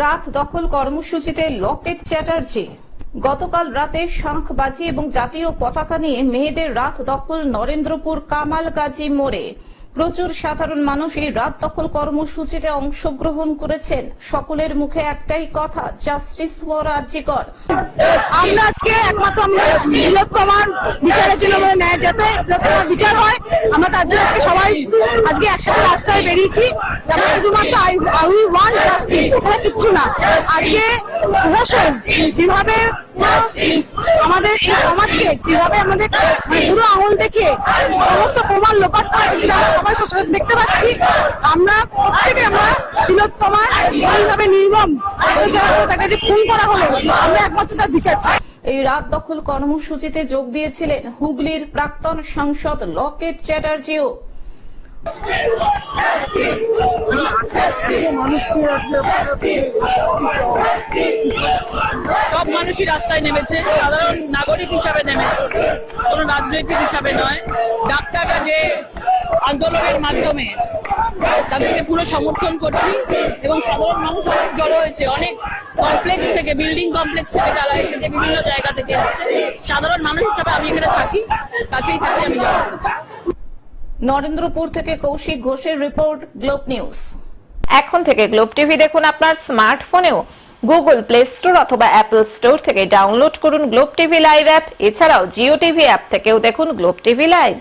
রাত দখল কর্মসূচিতে লকেট চ্যাটার্জি। গতকাল রাতে শঙ্খবাজি এবং জাতীয় পতাকা নিয়ে মেয়েদের রাত দখল নরেন্দ্রপুর কামাল গাজী মোড়ে। প্রচুর সাধারণ মানুষ এই রাত দখল কর্মসূচিতে অংশগ্রহণ করেছেন। সকলের মুখে একটাই কথা, জাস্টিস ফর আরজিকর আমরা আজকে একমাত্র আমরা বৃহত্তমার বিচারের জন্য যাতে বিচার হয়, আমরা তার জন্য আজকে সবাই, আজকে একসাথে রাস্তায় বেরিয়েছি। আমরা শুধুমাত্র আই আই ওয়ান জাস্টিস এছাড়া কিচ্ছু না। আজকে প্রশাসন যেভাবে আমাদের এই সমাজকে, যেভাবে আমাদের পুরো আঙুল দেখিয়ে সমস্ত প্রমাণ লোপাট করেছে যেটা আমরা সবাই সচেতন দেখতে পাচ্ছি। আমরা প্রত্যেকে আমরা বৃহত্তমার এইভাবে নির্মম অত্যাচার করে তাকে যে খুন করা হলো, আমরা একমাত্র তার বিচার চাই। এই রাত দখল কর্মসূচিতে যোগ দিয়েছিলেন হুগলির প্রাক্তন সাংসদ লকেট চ্যাটার্জিও। সব মানুষই রাস্তায় নেমেছে, সাধারণ নাগরিক হিসাবে নেমেছে, কোনো রাজনৈতিক হিসাবে নয়। ডাক্তাররা যে আন্দোলনের মাধ্যমে তাদেরকে পুরো সমর্থন করছি এবং সাধারণ মানুষ অনেক জড়ো হয়েছে অনেক কমপ্লেক্স থেকে বিল্ডিং কমপ্লেক্স থেকে তারা এসেছে বিভিন্ন জায়গা থেকে এসেছে। সাধারণ মানুষ হিসাবে আমি এখানে থাকি কাছেই থাকি আমি নরেন্দ্রপুর থেকে কৌশিক ঘোষের রিপোর্ট গ্লোব নিউজ। এখন থেকে গ্লোব টিভি দেখুন আপনার স্মার্টফোনেও। গুগল প্লে স্টোর অথবা অ্যাপল স্টোর থেকে ডাউনলোড করুন গ্লোব টিভি লাইভ অ্যাপ। এছাড়াও জিও টিভি অ্যাপ থেকেও দেখুন গ্লোব টিভি লাইভ।